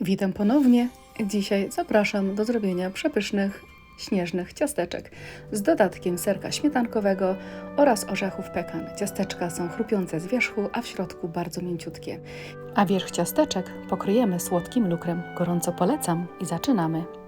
Witam ponownie. Dzisiaj zapraszam do zrobienia przepysznych, śnieżnych ciasteczek z dodatkiem serka śmietankowego oraz orzechów pekan. Ciasteczka są chrupiące z wierzchu, a w środku bardzo mięciutkie. A wierzch ciasteczek pokryjemy słodkim lukrem. Gorąco polecam i zaczynamy.